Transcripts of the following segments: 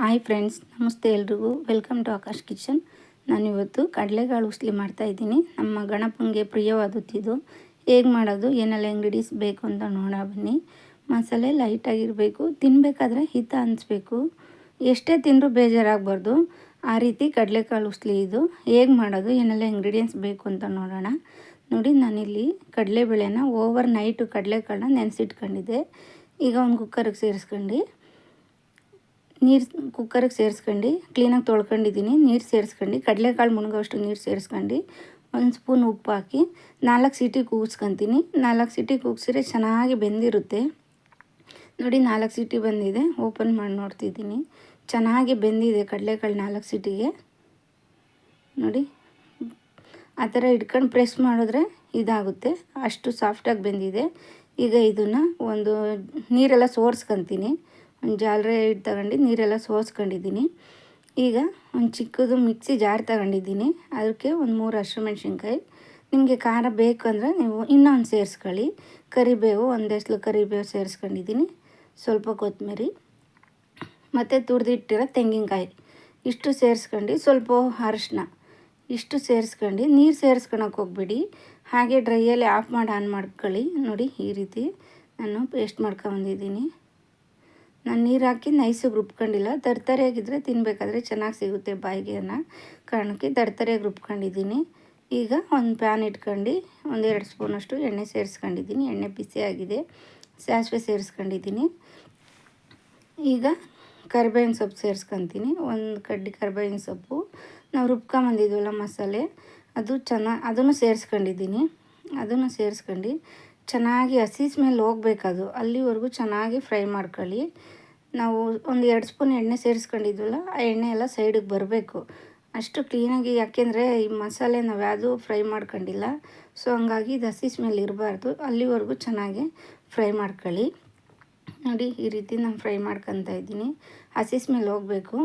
Hi friends, ನಮಸ್ತೆ ಎಲ್ರಿಗೂ. Welcome to Akash kitchen. ನಾನಿವತ್ತು ಕಡಲೆಕಾಳು ಉಸ್ಲಿ ಮಾಡ್ತಾಯಿದ್ದೀನಿ ನಮ್ಮ ಗಣಪನಿಗೆ ಪ್ರಿಯವಾದುತ್ತಿದ್ದು ಹೇಗೆ ಮಾಡೋದು, ಏನೆಲ್ಲ ಇಂಗ್ರೀಡಿಯನ್ಸ್ ಬೇಕು ಅಂತ ನೋಡ ಬನ್ನಿ. ಮಸಾಲೆ ಲೈಟಾಗಿರಬೇಕು ತಿನ್ನಬೇಕಾದ್ರೆ ಹಿತ ಅನಿಸ್ಬೇಕು. ಎಷ್ಟೇ ತಿಂದರೂ ಬೇಜಾರಾಗಬಾರ್ದು. ಆ ರೀತಿ ಕಡಲೆಕಾಳು ಉಸ್ಲಿ ಇದು. ಹೇಗೆ ಮಾಡೋದು, ಏನೆಲ್ಲ ಇಂಗ್ರೀಡಿಯೆಂಟ್ಸ್ ಬೇಕು ಅಂತ ನೋಡೋಣ. ನೋಡಿ, ನಾನಿಲ್ಲಿ ಕಡಲೆಬೇಳೆನ ಓವರ್ ನೈಟು ಕಡಲೆಕಾಳನ್ನ ನೆನೆಸಿಟ್ಕೊಂಡಿದ್ದೆ. ಈಗ ಒಂದು ಕುಕ್ಕರಿಗೆ ಸೇರಿಸ್ಕೊಂಡು. ನೀರು ಕುಕ್ಕರಿಗೆ ಸೇರಿಸ್ಕೊಂಡು ಕ್ಲೀನಾಗಿ ತೊಳ್ಕೊಂಡಿದ್ದೀನಿ ನೀರು ಸೇರಿಸ್ಕೊಂಡು, ಕಡಲೆಕಾಳು ಮುಣಗೋಷ್ಟು ನೀರು ಸೇರಿಸ್ಕೊಂಡು, ಒಂದು ಸ್ಪೂನ್ ಉಪ್ಪು ಹಾಕಿ, ನಾಲ್ಕು ಸೀಟಿ ಕೂಗಿಸ್ಕೊತೀನಿ. ನಾಲ್ಕು ಸೀಟಿ ಕೂಗಿಸಿದ್ರೆ ಚೆನ್ನಾಗಿ ಬೆಂದಿರುತ್ತೆ. ನೋಡಿ ನಾಲ್ಕು ಸೀಟಿ ಬಂದಿದೆ ಓಪನ್ ಮಾಡಿ ನೋಡ್ತಿದ್ದೀನಿ ಚೆನ್ನಾಗಿ ಬೆಂದಿದೆ ಕಡಲೆಕಾಳು ನಾಲ್ಕು ಸೀಟಿಗೆ. ನೋಡಿ, ಆ ಥರ ಇಟ್ಕೊಂಡು ಪ್ರೆಸ್ ಮಾಡಿದ್ರೆ ಇದಾಗುತ್ತೆ. ಅಷ್ಟು ಸಾಫ್ಟಾಗಿ ಬೆಂದಿದೆ. ಈಗ ಇದನ್ನು ಒಂದು ನೀರೆಲ್ಲ ಸೋರ್ಸ್ಕೊತೀನಿ. ಒಂದು ಜಾಲರೆ ಇಟ್ಟು ತಗೊಂಡು ನೀರೆಲ್ಲ ಸೋಸ್ಕೊಂಡಿದ್ದೀನಿ. ಈಗ ಒಂದು ಚಿಕ್ಕದು ಮಿಕ್ಸಿ ಜಾರ್ ತಗೊಂಡಿದ್ದೀನಿ. ಅದಕ್ಕೆ ಒಂದು ಮೂರು ಹಸಿಮೆಣ್ಸಿನ್ಕಾಯಿ ನಿಮಗೆ ಖಾರ ಬೇಕು ಅಂದರೆ ನೀವು ಇನ್ನೊಂದು ಸೇರಿಸ್ಕೊಳ್ಳಿ. ಕರಿಬೇವು, ಒಂದೆಸ್ಲು ಕರಿಬೇವು ಸೇರಿಸ್ಕೊಂಡಿದ್ದೀನಿ. ಸ್ವಲ್ಪ ಕೊತ್ತಂಬರಿ. ಮತ್ತು ತುರಿದಿಟ್ಟಿರೋ ತೆಂಗಿನಕಾಯಿ. ಇಷ್ಟು ಸೇರಿಸ್ಕೊಂಡು ಸ್ವಲ್ಪ ಅರಶಿನ ಇಷ್ಟು ಸೇರಿಸ್ಕೊಂಡು ನೀರು ಸೇರಿಸ್ಕೊಳಕ್ಕೆ ಹೋಗ್ಬೇಡಿ. ಹಾಗೆ ಡ್ರೈಯಲ್ಲಿ ಆಫ್ ಮಾಡಿ ಆನ್ ಮಾಡ್ಕೊಳ್ಳಿ. ನೋಡಿ ಈ ರೀತಿ ನಾನು ಪೇಸ್ಟ್ ಮಾಡ್ಕೊಂಬಂದಿದ್ದೀನಿ ನಾನು ನೀರು ಹಾಕಿ ನೈಸಿಗೆ ರುಬ್ಕೊಂಡಿಲ್ಲ ತರ್ತರಿಯಾಗಿದ್ದರೆ ತಿನ್ನಬೇಕಾದ್ರೆ ಚೆನ್ನಾಗಿ ಸಿಗುತ್ತೆ ಬಾಯಿಗೆ ಅನ್ನೋ ಕಾರಣಕ್ಕೆ ತರ್ತರಿಯಾಗಿ ರುಬ್ಕೊಂಡಿದ್ದೀನಿ ಈಗ ಒಂದು ಪ್ಯಾನ್ ಇಟ್ಕೊಂಡು ಒಂದೆರಡು ಸ್ಪೂನಷ್ಟು ಎಣ್ಣೆ ಸೇರಿಸ್ಕೊಂಡಿದ್ದೀನಿ. ಎಣ್ಣೆ ಬಿಸಿ ಆಗಿದೆ. ಸಾಸಿವೆ ಸೇರಿಸ್ಕೊಂಡಿದ್ದೀನಿ. ಈಗ ಕರಿಬೇವಿನ ಸೊಪ್ಪು ಸೇರಿಸ್ಕೊತೀನಿ. ಒಂದು ಕಡ್ಡಿ ಕರಿಬೇವಿನ ಸೊಪ್ಪು. ನಾವು ರುಬ್ಕೊಂಬಂದಿದ್ವಲ್ಲ ಮಸಾಲೆ, ಅದು ಚೆನ್ನಾಗಿ, ಅದನ್ನು ಸೇರಿಸ್ಕೊಂಡಿದ್ದೀನಿ. ಅದನ್ನು ಸೇರಿಸ್ಕೊಂಡು ಚೆನ್ನಾಗಿ ಹಸಿ ಸ್ಮೆಲ್ ಹೋಗ್ಬೇಕದು. ಅಲ್ಲಿವರೆಗೂ ಚೆನ್ನಾಗಿ ಫ್ರೈ ಮಾಡ್ಕೊಳ್ಳಿ. ನಾವು ಒಂದು ಎರಡು ಸ್ಪೂನ್ ಎಣ್ಣೆ ಸೇರಿಸ್ಕೊಂಡಿದ್ವಲ್ಲ, ಆ ಎಣ್ಣೆ ಎಲ್ಲ ಸೈಡಿಗೆ ಬರಬೇಕು. ಅಷ್ಟು ಕ್ಲೀನಾಗಿ ಯಾಕೆಂದರೆ ಈ ಮಸಾಲೆ ನಾವು ಯಾವುದೂ ಫ್ರೈ ಮಾಡ್ಕೊಂಡಿಲ್ಲ. ಸೊ ಹಂಗಾಗಿ ಇದು ಹಸಿ ಸ್ಮೆಲ್ ಇರಬಾರ್ದು. ಅಲ್ಲಿವರೆಗೂ ಚೆನ್ನಾಗಿ ಫ್ರೈ ಮಾಡ್ಕೊಳ್ಳಿ. ನೋಡಿ, ಈ ರೀತಿ ನಾನು ಫ್ರೈ ಮಾಡ್ಕೊತಾ ಇದ್ದೀನಿ. ಹಸಿ ಸ್ಮೆಲ್ ಹೋಗಬೇಕು.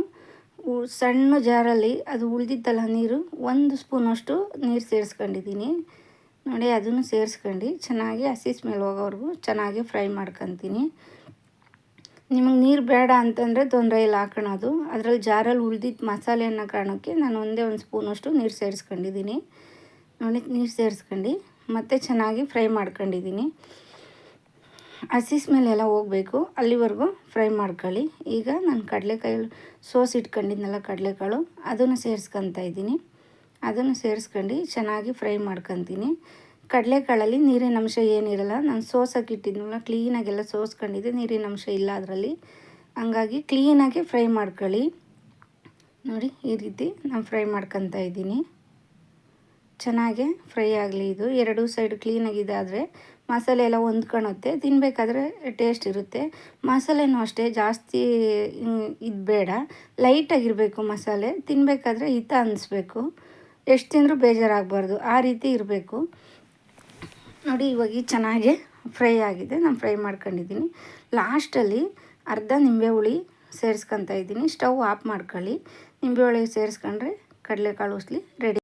ಸಣ್ಣ ಜಾರಲ್ಲಿ, ಅದು ಉಳಿದಿತ್ತಲ್ಲ ನೀರು, ಒಂದು ಸ್ಪೂನಷ್ಟು ನೀರು ಸೇರಿಸ್ಕೊಂಡಿದ್ದೀನಿ. ನೋಡಿ, ಅದನ್ನು ಸೇರಿಸ್ಕೊಂಡು. ಚೆನ್ನಾಗಿ ಹಸಿ ಸ್ಮೆಲ್ ಹೋಗೋವರೆಗೂ ಚೆನ್ನಾಗಿ ಫ್ರೈ ಮಾಡ್ಕೊತೀನಿ. ನಿಮಗೆ ನೀರು ಬೇಡ ಅಂತಂದರೆ ತೊಂದರೆ ಇಲ್ಲ ಹಾಕೋಣದು ಅದರಲ್ಲಿ ಜಾರಲ್ಲಿ ಉಳಿದಿದ್ದ ಮಸಾಲೆ ಅನ್ನೋ ಕಾರಣಕ್ಕೆ ನಾನು ಒಂದೇ ಒಂದು ಸ್ಪೂನಷ್ಟು ನೀರು ಸೇರಿಸ್ಕೊಂಡಿದ್ದೀನಿ. ನೋಡಿ, ನೀರು ಸೇರಿಸ್ಕೊಂಡು. ಮತ್ತೆ ಚೆನ್ನಾಗಿ ಫ್ರೈ ಮಾಡ್ಕೊಂಡಿದ್ದೀನಿ. ಹಸಿ ಸ್ಮೆಲ್ ಎಲ್ಲ ಹೋಗಬೇಕು. ಅಲ್ಲಿವರೆಗೂ ಫ್ರೈ ಮಾಡ್ಕೊಳ್ಳಿ. ಈಗ ನಾನು ಕಡಲೆಕಾಯಿ ಸೋಸ್ ಇಟ್ಕೊಂಡಿದ್ನಲ್ಲ ಕಡಲೆಕಾಳು, ಅದನ್ನು ಸೇರಿಸ್ಕೊತಾ ಇದ್ದೀನಿ. ಅದನ್ನು ಸೇರಿಸ್ಕೊಂಡು ಚೆನ್ನಾಗಿ ಫ್ರೈ ಮಾಡ್ಕೊತೀನಿ. ಕಡಲೆಕಾಳಲ್ಲಿ ನೀರಿನ ಅಂಶ ಏನಿರಲ್ಲ, ನಾನು ಸೋಸಕ್ಕೆ ಇಟ್ಟಿದ್ನಲ್ಲ ಕ್ಲೀನಾಗೆಲ್ಲ ಸೋಸ್ಕೊಂಡಿದ್ದೆ, ನೀರಿನ ಅಂಶ ಇಲ್ಲ ಅದರಲ್ಲಿ. ಹಂಗಾಗಿ ಕ್ಲೀನಾಗಿ ಫ್ರೈ ಮಾಡ್ಕೊಳ್ಳಿ. ನೋಡಿ, ಈ ರೀತಿ ನಾನು ಫ್ರೈ ಮಾಡ್ಕೊತಾ ಇದ್ದೀನಿ. ಚೆನ್ನಾಗೆ ಫ್ರೈ ಆಗಲಿ ಇದು. ಎರಡು ಸೈಡ್ ಕ್ಲೀನಾಗಿದೆ ಆದರೆ ಮಸಾಲೆ ಎಲ್ಲ ಹೊಂದ್ಕೊಳುತ್ತೆ ತಿನ್ನಬೇಕಾದ್ರೆ ಟೇಸ್ಟ್ ಇರುತ್ತೆ. ಮಸಾಲೆನೂ ಅಷ್ಟೇ, ಜಾಸ್ತಿ ಇದು ಬೇಡ. ಲೈಟಾಗಿರಬೇಕು ಮಸಾಲೆ. ತಿನ್ನಬೇಕಾದ್ರೆ ಹಿತ ಅನ್ನಿಸ್ಬೇಕು ಎಷ್ಟು ತಿಂದರೂ ಬೇಜಾರಾಗಬಾರ್ದು, ಆ ರೀತಿ ಇರಬೇಕು. ನೋಡಿ, ಇವಾಗ ಚೆನ್ನಾಗಿ ಫ್ರೈ ಆಗಿದೆ, ನಾನು ಫ್ರೈ ಮಾಡ್ಕೊಂಡಿದ್ದೀನಿ. ಲಾಸ್ಟಲ್ಲಿ ಅರ್ಧ ನಿಂಬೆ ಹುಳಿ ಸೇರಿಸ್ಕೊತಾ ಇದ್ದೀನಿ. ಸ್ಟವ್ ಆಫ್ ಮಾಡ್ಕೊಳ್ಳಿ. ನಿಂಬೆ ಹುಳಿ ಸೇರಿಸ್ಕೊಂಡ್ರೆ ಕಡಲೆಕಾಳು ಉಸ್ಲಿ ರೆಡಿ